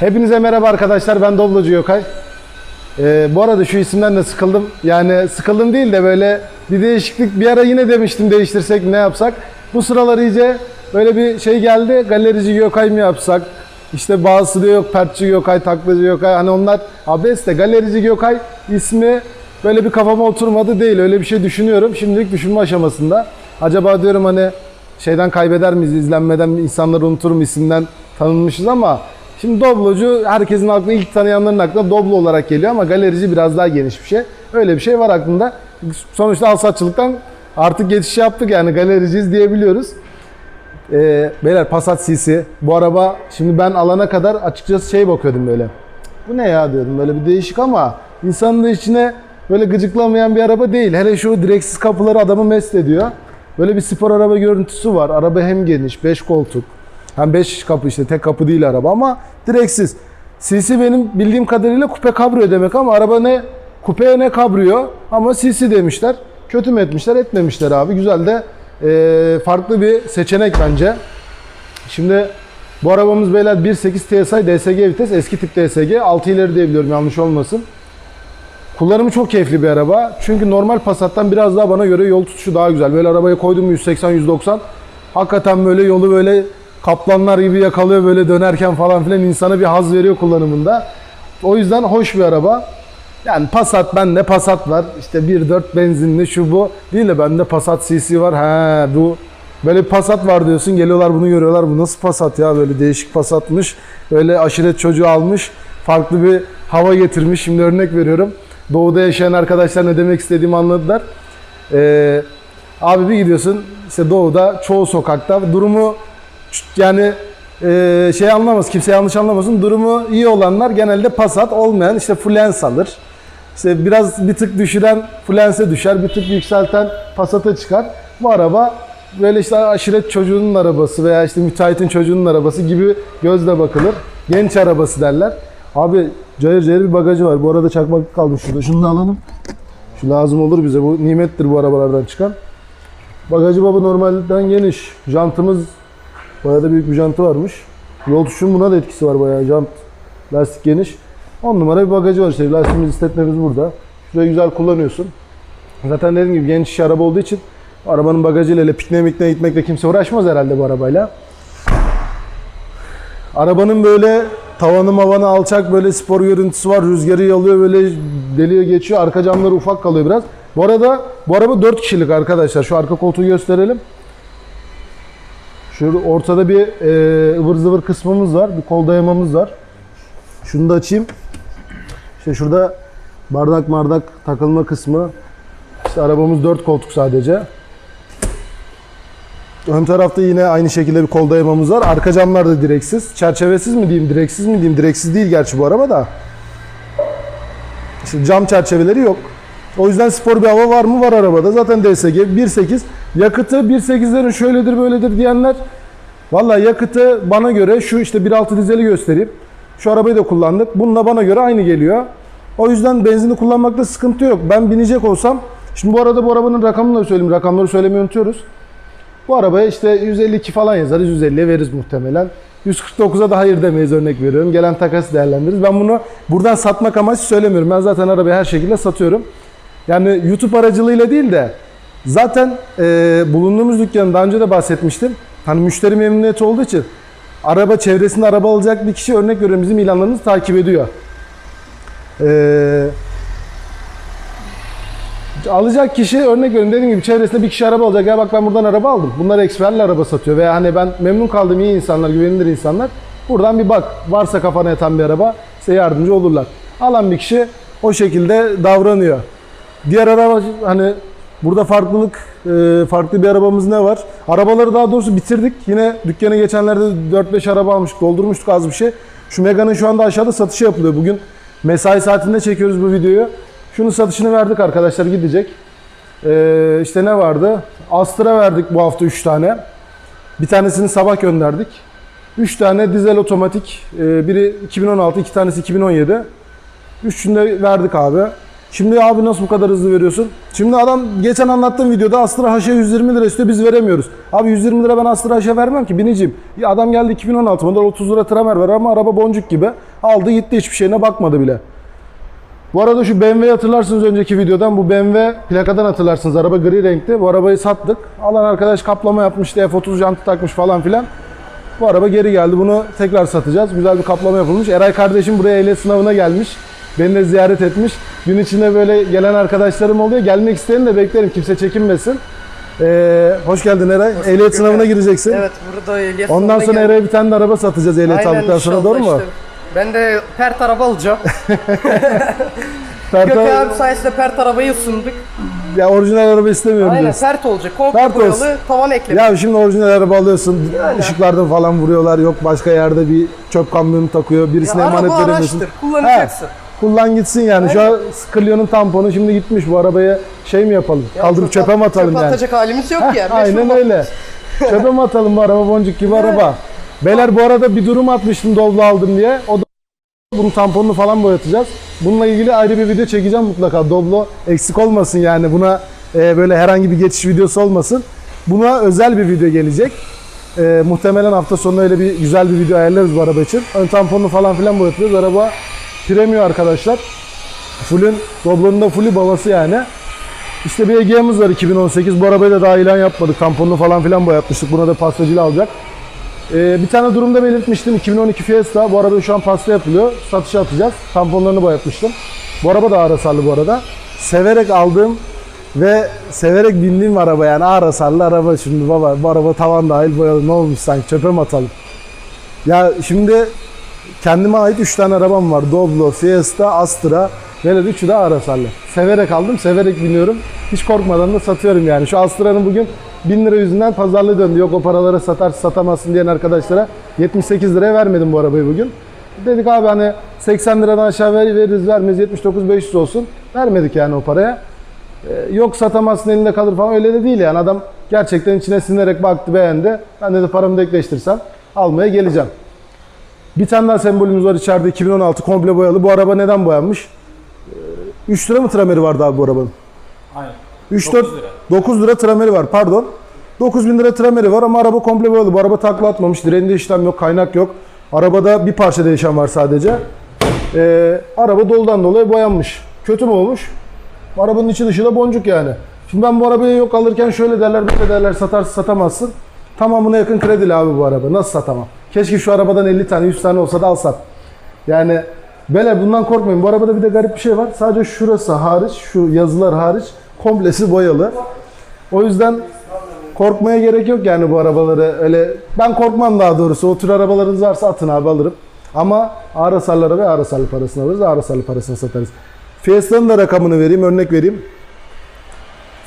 Hepinize merhaba arkadaşlar ben Doblocu Yokay. Ee, bu arada şu isimden de sıkıldım. Yani sıkıldım değil de böyle bir değişiklik bir ara yine demiştim değiştirsek ne yapsak. Bu sıralar iyice böyle bir şey geldi. Galerici Gökay mı yapsak? İşte bazısı diyor yok pertçi Gökay, taklacı Gökay. Hani onlar abes de galerici Gökay ismi böyle bir kafama oturmadı değil. Öyle bir şey düşünüyorum. Şimdilik düşünme aşamasında. Acaba diyorum hani şeyden kaybeder miyiz? izlenmeden insanları unutur mu isimden tanınmışız ama Şimdi Doblocu herkesin aklına ilk tanıyanların aklına Doblo olarak geliyor ama galerici biraz daha geniş bir şey. Öyle bir şey var aklında. Sonuçta alsatçılıktan artık geçiş yaptık yani galericiyiz diyebiliyoruz. Ee, beyler Passat CC. Bu araba şimdi ben alana kadar açıkçası şey bakıyordum böyle. Bu ne ya diyordum böyle bir değişik ama insanın da içine böyle gıcıklamayan bir araba değil. Hele şu direksiz kapıları adamı mest ediyor. Böyle bir spor araba görüntüsü var. Araba hem geniş, 5 koltuk. Hem 5 kapı işte tek kapı değil araba ama direksiz. CC benim bildiğim kadarıyla kupe kabrio demek ama araba ne kupe ne kabrio ama CC demişler. Kötü mü etmişler etmemişler abi. Güzel de eee, farklı bir seçenek bence. Şimdi bu arabamız beyler 1.8 TSI DSG vites eski tip DSG 6 ileri diye biliyorum yanlış olmasın. Kullanımı çok keyifli bir araba. Çünkü normal Passat'tan biraz daha bana göre yol tutuşu daha güzel. Böyle arabayı koydum mu 180-190 hakikaten böyle yolu böyle kaplanlar gibi yakalıyor böyle dönerken falan filan insana bir haz veriyor kullanımında. O yüzden hoş bir araba. Yani Passat bende Passat var. İşte 1.4 benzinli şu bu. Değil de bende Passat CC var. He bu böyle bir Passat var diyorsun. Geliyorlar bunu görüyorlar. Bu nasıl Passat ya böyle değişik Passat'mış. Böyle aşiret çocuğu almış. Farklı bir hava getirmiş. Şimdi örnek veriyorum. Doğuda yaşayan arkadaşlar ne demek istediğimi anladılar. Ee, abi bir gidiyorsun işte doğuda çoğu sokakta durumu yani e, şey anlamaz kimse yanlış anlamasın durumu iyi olanlar genelde Passat olmayan işte Fluence alır. İşte biraz bir tık düşüren Fluence'e düşer, bir tık yükselten Passat'a çıkar. Bu araba böyle işte aşiret çocuğunun arabası veya işte müteahhitin çocuğunun arabası gibi gözle bakılır. Genç arabası derler. Abi cayır cayır bir bagajı var. Bu arada çakmak kalmış şurada. Şunu da alalım. Şu lazım olur bize. Bu nimettir bu arabalardan çıkan. Bagajı baba normalden geniş. Jantımız bayağı da büyük bir jantı varmış. Yol tutuşun buna da etkisi var bayağı. Jant, lastik geniş. 10 numara bir bagajı var işte. Lastiğimiz istetmemiz burada. Şurayı güzel kullanıyorsun. Zaten dediğim gibi genç iş araba olduğu için arabanın bagajıyla öyle pikniğe mikniğe gitmekle kimse uğraşmaz herhalde bu arabayla. Arabanın böyle tavanı mavanı alçak böyle spor görüntüsü var. Rüzgarı yalıyor böyle deliyor geçiyor. Arka camları ufak kalıyor biraz. Bu arada bu araba 4 kişilik arkadaşlar. Şu arka koltuğu gösterelim. Şurada ortada bir e, ıvır zıvır kısmımız var. Bir kol dayamamız var. Şunu da açayım. İşte şurada bardak mardak takılma kısmı. İşte arabamız 4 koltuk sadece. Ön tarafta yine aynı şekilde bir kol dayamamız var. Arka camlar da direksiz. Çerçevesiz mi diyeyim, direksiz mi diyeyim? Direksiz değil gerçi bu araba da. İşte cam çerçeveleri yok. O yüzden spor bir hava var mı? Var arabada. Zaten DSG 1.8. Yakıtı 1.8'lerin şöyledir böyledir diyenler Vallahi yakıtı bana göre şu işte 1.6 dizeli göstereyim. Şu arabayı da kullandık. Bununla bana göre aynı geliyor. O yüzden benzini kullanmakta sıkıntı yok. Ben binecek olsam Şimdi bu arada bu arabanın rakamını da söyleyeyim. Rakamları söylemeyi unutuyoruz. Bu arabaya işte 152 falan yazarız. 150'ye veririz muhtemelen. 149'a da hayır demeyiz örnek veriyorum. Gelen takası değerlendiririz. Ben bunu buradan satmak amaçlı söylemiyorum. Ben zaten arabayı her şekilde satıyorum. Yani YouTube aracılığıyla değil de zaten e, bulunduğumuz dükkanın daha önce de bahsetmiştim. Hani müşteri memnuniyeti olduğu için araba çevresinde araba alacak bir kişi örnek veriyorum bizim ilanlarımızı takip ediyor. Eee alacak kişi örnek veriyorum dediğim gibi çevresinde bir kişi araba alacak. Ya bak ben buradan araba aldım. Bunlar eksperli araba satıyor. Veya hani ben memnun kaldığım iyi insanlar, güvenilir insanlar. Buradan bir bak. Varsa kafana yatan bir araba size yardımcı olurlar. Alan bir kişi o şekilde davranıyor. Diğer araba hani burada farklılık e, farklı bir arabamız ne var? Arabaları daha doğrusu bitirdik. Yine dükkana geçenlerde 4-5 araba almıştık. Doldurmuştuk az bir şey. Şu Mega'nın şu anda aşağıda satışı yapılıyor. Bugün mesai saatinde çekiyoruz bu videoyu. Şunun satışını verdik arkadaşlar gidecek. Ee, işte ne vardı? Astra verdik bu hafta 3 tane. Bir tanesini sabah gönderdik. 3 tane dizel otomatik. Ee, biri 2016, iki tanesi 2017. Üçünü de verdik abi. Şimdi abi nasıl bu kadar hızlı veriyorsun? Şimdi adam geçen anlattığım videoda Astra H'e 120 lira istiyor biz veremiyoruz. Abi 120 lira ben Astra H'e vermem ki bineceğim. Ya adam geldi 2016 model 30 lira tramer var ama araba boncuk gibi. Aldı gitti hiçbir şeyine bakmadı bile. Bu arada şu BMW'yi hatırlarsınız önceki videodan. Bu BMW plakadan hatırlarsınız. Araba gri renkti. Bu arabayı sattık. Alan arkadaş kaplama yapmıştı. F30 jantı takmış falan filan. Bu araba geri geldi. Bunu tekrar satacağız. Güzel bir kaplama yapılmış. Eray kardeşim buraya ehliyet sınavına gelmiş. Beni de ziyaret etmiş. Gün içinde böyle gelen arkadaşlarım oluyor. Gelmek isteyeni de beklerim. Kimse çekinmesin. Ee, hoş geldin Eray. ehliyet bulduk sınavına gireceksin. Evet burada ehliyet Ondan sonra. Eray'a bir tane de araba satacağız ehliyet Aynen aldıktan sonra doğru mu? işte. Ben de pert araba alacağım. Pert- Gökhan abi sayesinde pert arabayı ısındık. ya orijinal araba istemiyorum Aynen diyorsun. pert olacak. Komple Pert olsun. boyalı tavan ekleme. Ya şimdi orijinal araba alıyorsun, ışıklardan falan vuruyorlar, yok başka yerde bir çöp kamyonu takıyor, birisine Ya emanet araba veremiyorsun. araçtır, kullanacaksın. He, kullan gitsin yani. Şu an Clio'nun tamponu şimdi gitmiş bu arabaya şey mi yapalım? Kaldırıp çöpe mi atalım çöpe yani? atacak halimiz yok Heh, ya. aynen öyle. çöpe mi atalım bu araba boncuk gibi araba? Beyler bu arada bir durum atmıştım Doblo aldım diye. O da bunun tamponunu falan boyatacağız. Bununla ilgili ayrı bir video çekeceğim mutlaka. Doblo eksik olmasın yani buna e, böyle herhangi bir geçiş videosu olmasın. Buna özel bir video gelecek. E, muhtemelen hafta sonu öyle bir güzel bir video ayarlarız bu araba için. Ön tamponunu falan filan boyatıyoruz. Araba premium arkadaşlar. Full'ün, Doblo'nun da full'ü babası yani. İşte bir Egea'mız var 2018. Bu arabayı da daha ilan yapmadık. Tamponunu falan filan boyatmıştık. Buna da pastacıyla alacak. Ee, bir tane durumda belirtmiştim. 2012 Fiesta. Bu araba şu an pasta yapılıyor. Satışa atacağız. Tamponlarını boyatmıştım. Bu araba da ağır hasarlı bu arada. Severek aldığım ve severek bindiğim araba yani ağır hasarlı araba. Şimdi baba bu araba tavan dahil boyalı. Ne olmuş sanki çöpe mi atalım? Ya şimdi kendime ait 3 tane arabam var. Doblo, Fiesta, Astra. Böyle üçü de ağır hasarlı. Severek aldım, severek biniyorum. Hiç korkmadan da satıyorum yani. Şu Astra'nın bugün 1000 lira yüzünden pazarlığı döndü. Yok o paraları satar satamazsın diyen arkadaşlara 78 liraya vermedim bu arabayı bugün. Dedik abi hani 80 liradan aşağı ver, veririz vermeyiz 79 500 olsun. Vermedik yani o paraya. Ee, yok satamazsın elinde kalır falan öyle de değil yani. Adam gerçekten içine sinerek baktı beğendi. Ben de, de paramı denkleştirsem almaya geleceğim. Bir tane daha sembolümüz var içeride 2016 komple boyalı. Bu araba neden boyanmış? 3 lira mı trameri vardı abi bu arabanın? Aynen. 3 9 4 lira. 9 lira trameri var pardon. 9000 lira trameri var ama araba komple boyalı. Bu araba takla atmamış. Direğinde işlem yok, kaynak yok. Arabada bir parça değişen var sadece. Ee, araba doldan dolayı boyanmış. Kötü mü olmuş? Arabanın içi dışı da boncuk yani. Şimdi ben bu arabayı yok alırken şöyle derler, böyle derler, satarsın satamazsın. Tamamına yakın kredili abi bu araba. Nasıl satamam? Keşke şu arabadan 50 tane, 100 tane olsa da alsam. Yani böyle bundan korkmayın. Bu arabada bir de garip bir şey var. Sadece şurası hariç, şu yazılar hariç komplesi boyalı. O yüzden korkmaya gerek yok yani bu arabaları öyle ben korkmam daha doğrusu o tür arabalarınız varsa atın abi alırım ama ağır hasarlara ve ağır hasarlı parasını alırız ağır hasarlı parasını satarız Fiesta'nın da rakamını vereyim örnek vereyim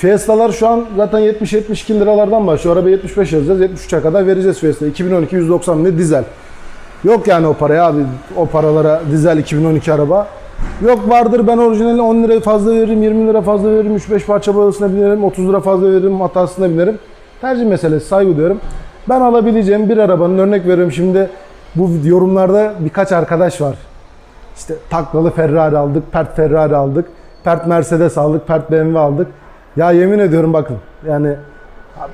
Fiesta'lar şu an zaten 70-72 liralardan başlıyor. Araba 75 yazacağız. 73'e kadar vereceğiz Fiesta. 2012 190 bin dizel. Yok yani o paraya abi. O paralara dizel 2012 araba. Yok vardır ben orijinali 10 lira fazla veririm, 20 lira fazla veririm, 3-5 parça boyasına binerim, 30 lira fazla veririm, hatasına binerim. Tercih meselesi saygı duyuyorum. Ben alabileceğim bir arabanın örnek veriyorum şimdi bu yorumlarda birkaç arkadaş var. İşte taklalı Ferrari aldık, pert Ferrari aldık, pert Mercedes aldık, pert BMW aldık. Ya yemin ediyorum bakın yani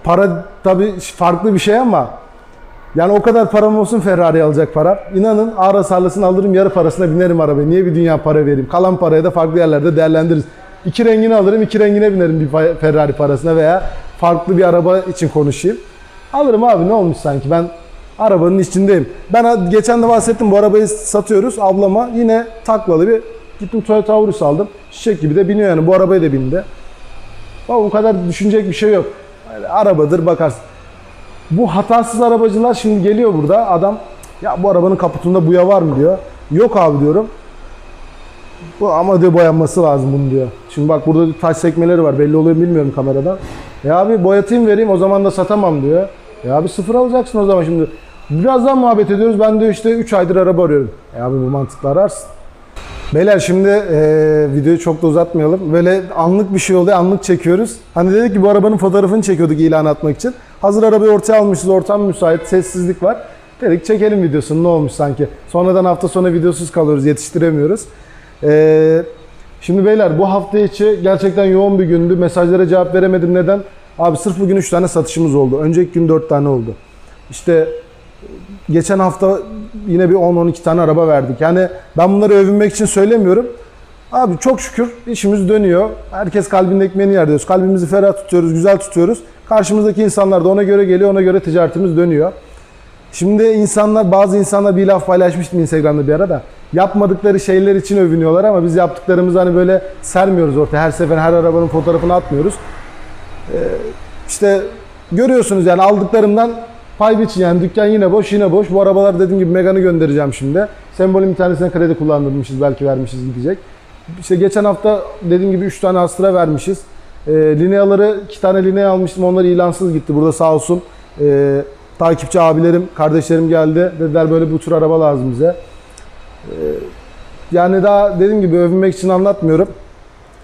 para tabii farklı bir şey ama yani o kadar param olsun Ferrari alacak para. İnanın ağır hasarlısını alırım yarı parasına binerim arabaya. Niye bir dünya para vereyim? Kalan parayı da farklı yerlerde değerlendiririz. İki rengini alırım iki rengine binerim bir Ferrari parasına veya farklı bir araba için konuşayım. Alırım abi ne olmuş sanki ben arabanın içindeyim. Ben geçen de bahsettim bu arabayı satıyoruz ablama yine taklalı bir gittim Toyota Aurus aldım. Çiçek gibi de biniyor yani bu arabaya da bindi. Bak bu kadar düşünecek bir şey yok. Yani arabadır bakarsın. Bu hatasız arabacılar şimdi geliyor burada adam ya bu arabanın kaputunda buya var mı diyor. Yok abi diyorum. Bu ama diyor boyanması lazım bunun diyor. Şimdi bak burada taş sekmeleri var belli oluyor bilmiyorum kameradan. Ya abi boyatayım vereyim o zaman da satamam diyor. Ya abi sıfır alacaksın o zaman şimdi. Birazdan muhabbet ediyoruz ben diyor işte 3 aydır araba arıyorum. Ya abi bu mantıklı ararsın. Beyler şimdi eee, videoyu çok da uzatmayalım. Böyle anlık bir şey oluyor, anlık çekiyoruz. Hani dedik ki bu arabanın fotoğrafını çekiyorduk ilan atmak için. Hazır arabayı ortaya almışız, ortam müsait, sessizlik var. Dedik çekelim videosunu ne olmuş sanki. Sonradan hafta sonu videosuz kalıyoruz, yetiştiremiyoruz. Eee, şimdi beyler bu hafta içi gerçekten yoğun bir gündü. Mesajlara cevap veremedim. Neden? Abi sırf bugün 3 tane satışımız oldu. Önceki gün 4 tane oldu. İşte geçen hafta yine bir 10-12 tane araba verdik. Yani ben bunları övünmek için söylemiyorum. Abi çok şükür işimiz dönüyor. Herkes kalbinin ekmeğini yer diyoruz. Kalbimizi ferah tutuyoruz, güzel tutuyoruz. Karşımızdaki insanlar da ona göre geliyor, ona göre ticaretimiz dönüyor. Şimdi insanlar, bazı insanlar bir laf paylaşmıştım Instagram'da bir ara da. Yapmadıkları şeyler için övünüyorlar ama biz yaptıklarımızı hani böyle sermiyoruz ortaya. Her sefer her arabanın fotoğrafını atmıyoruz. Ee, işte görüyorsunuz yani aldıklarımdan pay biçin yani dükkan yine boş yine boş. Bu arabalar dediğim gibi Megane'ı göndereceğim şimdi. Sembolün bir tanesine kredi kullandırmışız belki vermişiz gidecek. İşte geçen hafta dediğim gibi 3 tane Astra vermişiz. E, Lineaları 2 tane Linea almıştım onlar ilansız gitti. Burada sağ olsun e, takipçi abilerim, kardeşlerim geldi. Dediler böyle bu tür araba lazım bize. E, yani daha dediğim gibi övünmek için anlatmıyorum.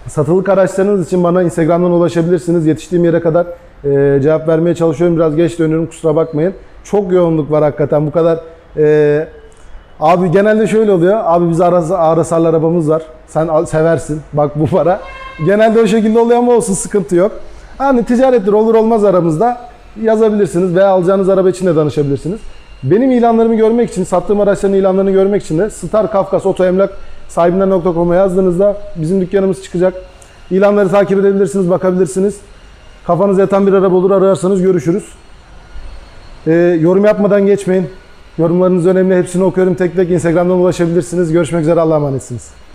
Satılık araçlarınız için bana Instagram'dan ulaşabilirsiniz. Yetiştiğim yere kadar e, cevap vermeye çalışıyorum. Biraz geç dönüyorum kusura bakmayın. Çok yoğunluk var hakikaten bu kadar. e, abi genelde şöyle oluyor. Abi biz arasa, arasarlı arabamız var. Sen seversin. Bak bu para. Genelde o şekilde oluyor ama olsun sıkıntı yok. Hani ticarettir olur olmaz aramızda yazabilirsiniz veya alacağınız araba için de danışabilirsiniz. Benim ilanlarımı görmek için, sattığım araçların ilanlarını görmek için de Star Kafkas Oto Emlak sahibinden.com'a yazdığınızda bizim dükkanımız çıkacak. İlanları takip edebilirsiniz, bakabilirsiniz. Kafanıza yatan bir araba olur, ararsanız görüşürüz. Ee, yorum yapmadan geçmeyin. Yorumlarınız önemli. Hepsini okuyorum tek tek. Instagram'dan ulaşabilirsiniz. Görüşmek üzere. Allah'a emanetsiniz.